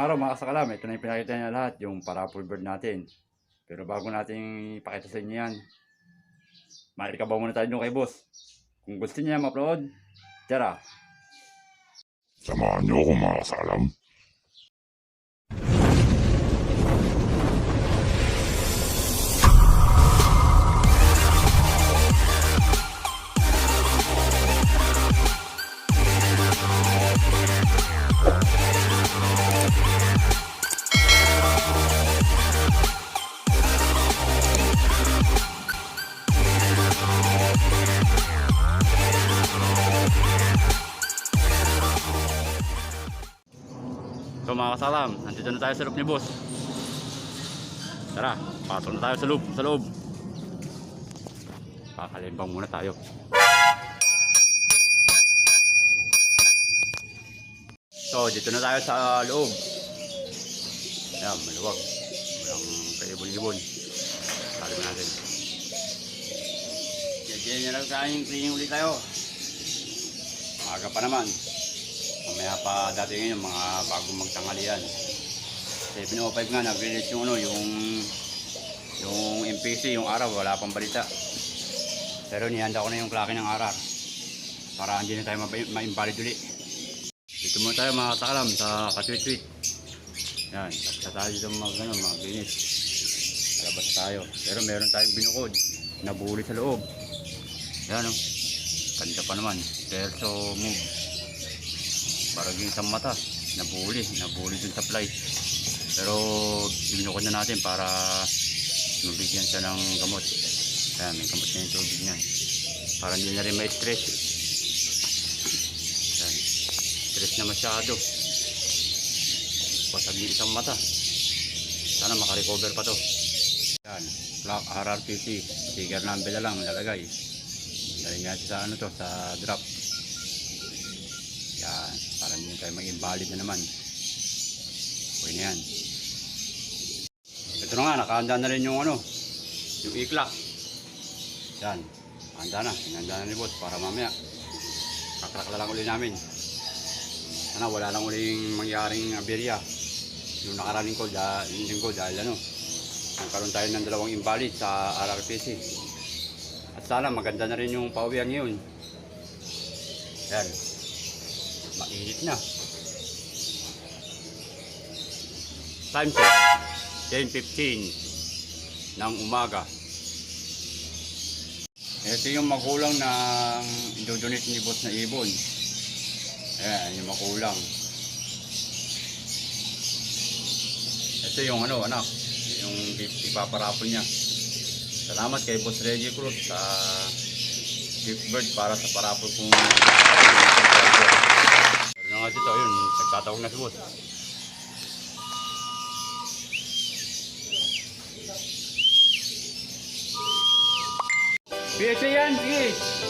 araw mga kasakalam, ito na yung pinakita niya lahat, yung parapol bird natin. Pero bago natin ipakita sa inyo yan, mairikabaw muna tayo kay boss. Kung gusto niya ma-upload, tara. Samahan niyo ako mga kasalam. Mga kasalam, nandito na tayo sa loob ni boss. Tara, pasok na tayo sa loob, sa loob. Kakalimbang muna tayo. So, dito na tayo sa loob. Ayan, maluwag. Walang kaibon-ibon. Sabi mo natin. Diyan na lang tayong cleaning ulit tayo. Maaga pa naman. Mamaya pa dati ngayon, mga bagong magtanghalian. 7.05 nga, nag-release yung ano, yung yung MPC, yung araw, wala pang balita. Pero nihanda ko na yung klake ng arar. Para hindi na tayo ma- ma-invalid uli. Dito muna tayo mga takalam sa katwit-twit. Yan, tapos tayo dito mag, ano, maglinis. Labas tayo. Pero meron tayong binukod. Nabuli sa loob. Yan o. Ganda pa naman. Perso move. Parang yung isang mata. Nabuli. Nabuli dun sa fly. Pero binukod na natin para mabigyan siya ng gamot. Kaya may gamot na yung tubig niya. Para hindi na rin may stress. Na masyado. Pasag yung isang mata. Sana makarecover pa to. Yan. Clock RRPC. Sticker number na lang lalagay. Dahil nga sa ano to, sa drop. Tayo mag-invalid na naman. Okay na yan. Ito na nga, nakahanda na rin yung ano, yung iklak. Yan. Handa na. Hinanda na ni boss para mamaya. Kakrak na lang uli namin. Sana wala lang uling mangyaring aberya. Yung nakaraning ko, dahil, linggo dahil ano, nagkaroon tayo ng dalawang invalid sa RRPC. At sana maganda na rin yung pauwian ngayon. Yan. Mainit na. Time check. 10.15 ng umaga. Ito yung magulang ng idodonate ni boss na ibon. Ayan, yung magulang. Ito yung ano, anak. Yung ipaparapon niya. Salamat kay Boss Reggie Cruz sa gift bird para sa parapol kong Meron nga dito, yun. Nagtatawag na si boss. PSA yan, sige.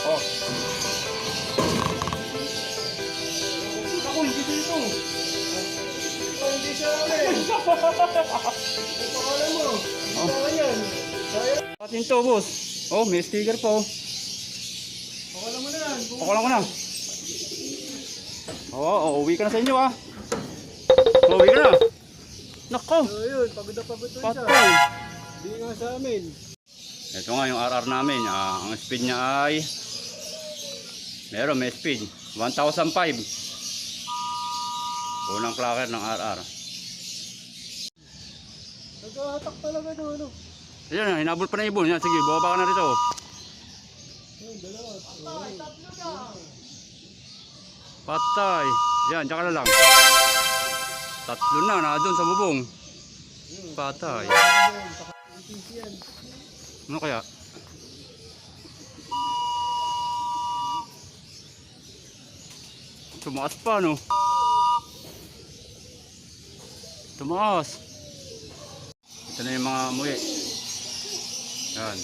Oh. Ako, hindi dito. Hindi siya amin. Ang pangalan mo. Ito ka yan. Atin to, boss. Oh, may sticker pa, oh. Pangalan mo na yan. Na. Oo, oh, uwi ka na sa inyo, ah. Uwi ka na. Nako, So yun, pagod na pagod siya. patay. Hindi nga sa amin. Ito nga yung RR namin. Ah, ang speed niya ay meron may speed 1,005. Unang clocker ng RR. Naghahatak talaga doon, ano? Ayan, hinabol pa na ibon. Yan, sige, bumaba ka na rito. Patay. Yan, tsaka na lang. Tatlo na, na doon sa bubong. Patay. Ano kaya? Tumaas pa, no? Tumaas. Ito na yung mga muwi. Yan.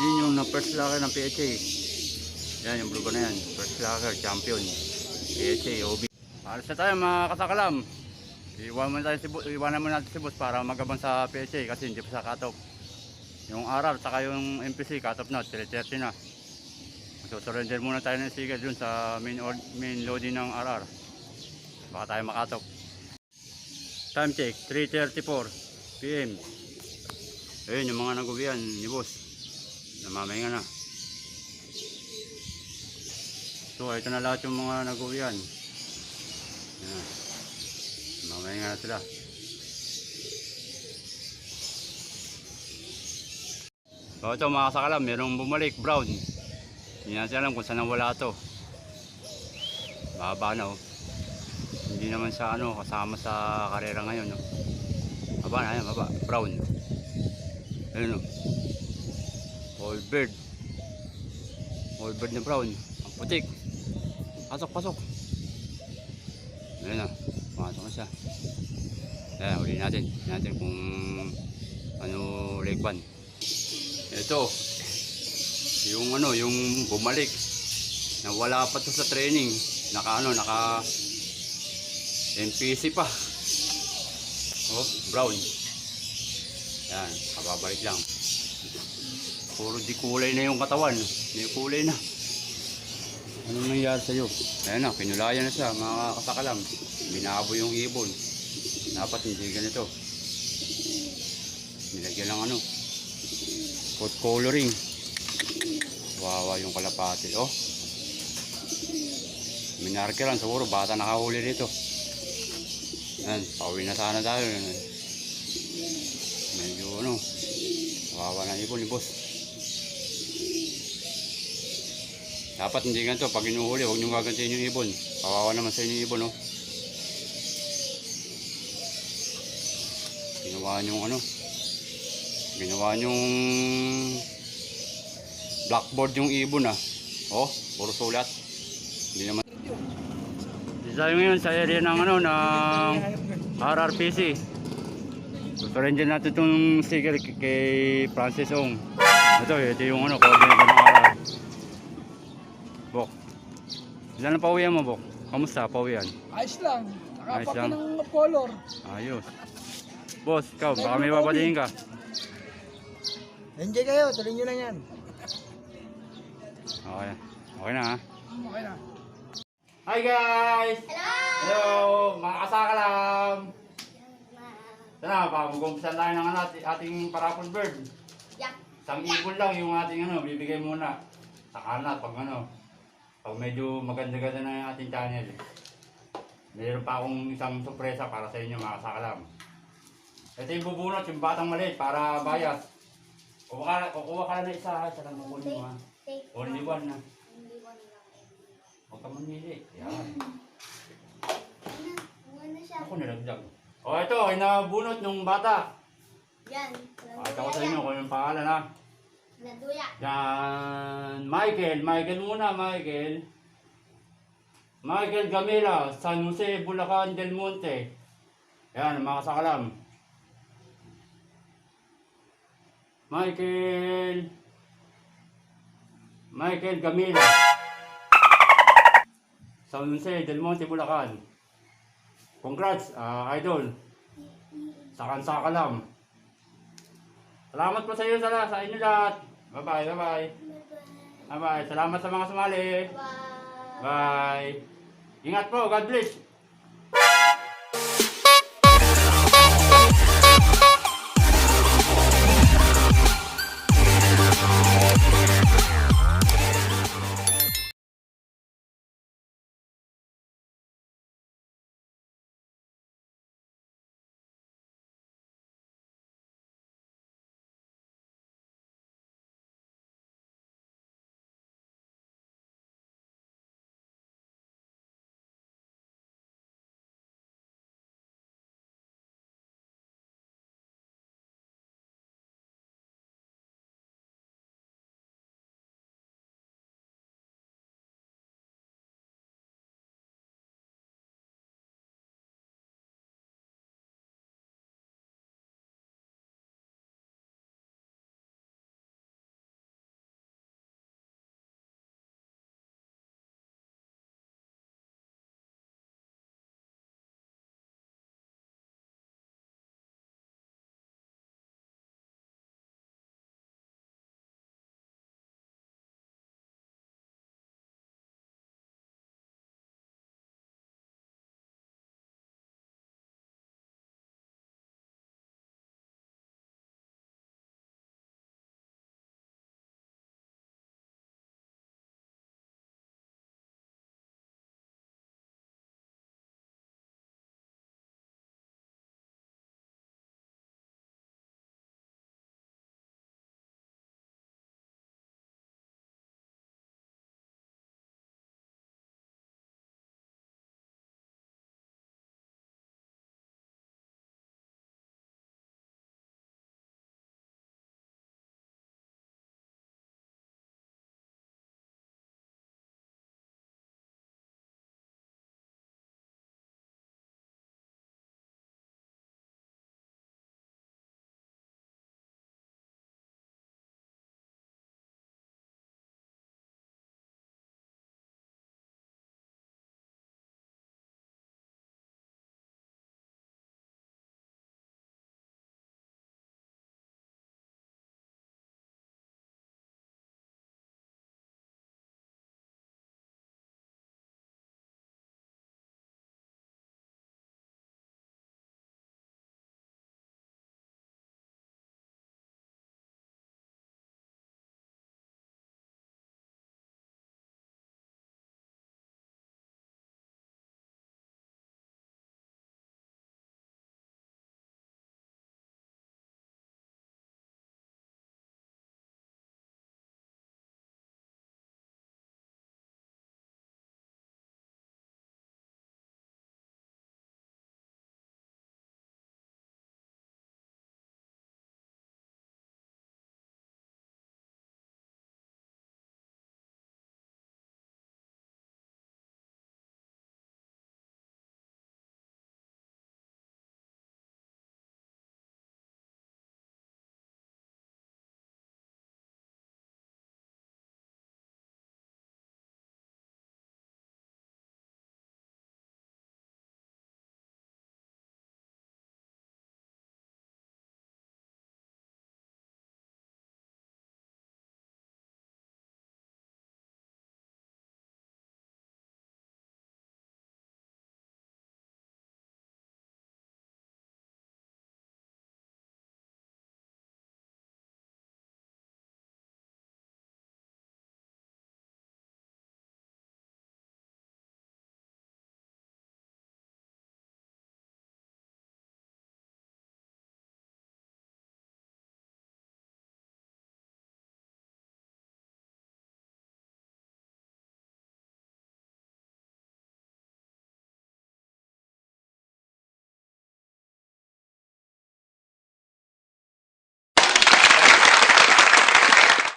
Yun yung na first locker ng PHA. Yan, yung blue na yan. First locker, champion. PHA, OB. Alas na tayo mga kasakalam. Iwan mo tayo si boss, iwanan mo natin si boss para magabang sa PHA kasi hindi pa sa cut off. Yung RR saka yung MPC cut off na, 330 na. So surrender muna tayo ng sigal dun sa main, or, main loading ng RR. Baka tayo makatop. Time check, 3.34 PM. Ayun yung mga nagubihan ni boss. Namamahinga na. So ito na lahat yung mga nagubihan. Yan. Namamahinga na sila. So ito mga kasakalam, merong bumalik, brown. Hindi natin alam kung saan nawala ito. Baba na oh. Hindi naman sa ano, kasama sa karera ngayon. No? Baba na, ayan, baba. Brown. Ayun oh. All bird. All bird na brown. Ang putik. Pasok, pasok. Ayun na. Pasok siya. Ayan, uli natin. Uli natin kung ano leg one. Ito, yung ano, yung bumalik. Na wala pa to sa training. Naka ano, naka NPC pa. Oh, brown. Yan, kababalik lang. Puro di kulay na yung katawan. May kulay na. Anong nangyari sa'yo? Ayan na, pinulayan na siya, mga kasakalam. Binabo yung ibon. Dapat hindi ganito. Nilagyan ng ano, food coloring. Wawa yung kalapati. Oh. Minarke lang siguro bata nakahuli dito. Yan, pauwi na sana tayo. Medyo ano, wawa na ibon ni boss. Dapat hindi ganito, pag inuhuli, huwag niyong gagantiin yung ibon. Kawawa naman sa inyo yung ibon, oh. Ginawa niyong ano, ginawa niyong blackboard yung ibon ah. Oh, puro sulat. Hindi naman. Tayo ngayon sa area ng ano ng RRPC. Surrender natin itong sticker kay Francis Ong. Ito, ito yung ano, coordinator ng RR. Bok. Ilan ang pauwian mo, Bok? Kamusta, pauwian? Ayos lang. Ayos lang. ng color. Ayos. Boss, ikaw, baka may babatiin ka. Enjoy kayo. Tuloy nyo lang yan. Okay. Okay na ha. Okay na. Hi guys! Hello! Mga kasakalam! Tara, pag-umpisan tayo ng ano, ating, ating parapol bird. Isang ibon lang yung ating ano, bibigay muna. Sa kanat, pag ano. Pag medyo maganda-ganda na yung ating channel. Mayroon pa akong isang sorpresa para sa inyo mga kasakalam. Ito yung bubunot, yung batang maliit para bayas. Kukuha ka, kukuha ka na isa, ha? isa lang kukunin mo ha. Only one na. Only one lang. Huwag ka mamili. Yan. Siya? Ako nilagdag. O ito, ay nabunot nung bata. Yan. Pakita ko sa inyo kung yung pangalan ha. Naduya. Yan, Michael. Michael muna, Michael. Michael Gamela, San Jose, Bulacan, Del Monte. Yan, mga kasakalam. Michael. Michael Gamela. San Jose, Del Monte, Bulacan. Congrats, ah, idol. Sakan sakalam. Salamat po sa iyo sa, sa inyo lahat. Bye-bye, bye-bye. Bye-bye. Salamat sa mga sumali. Bye. Bye. Ingat po. God bless.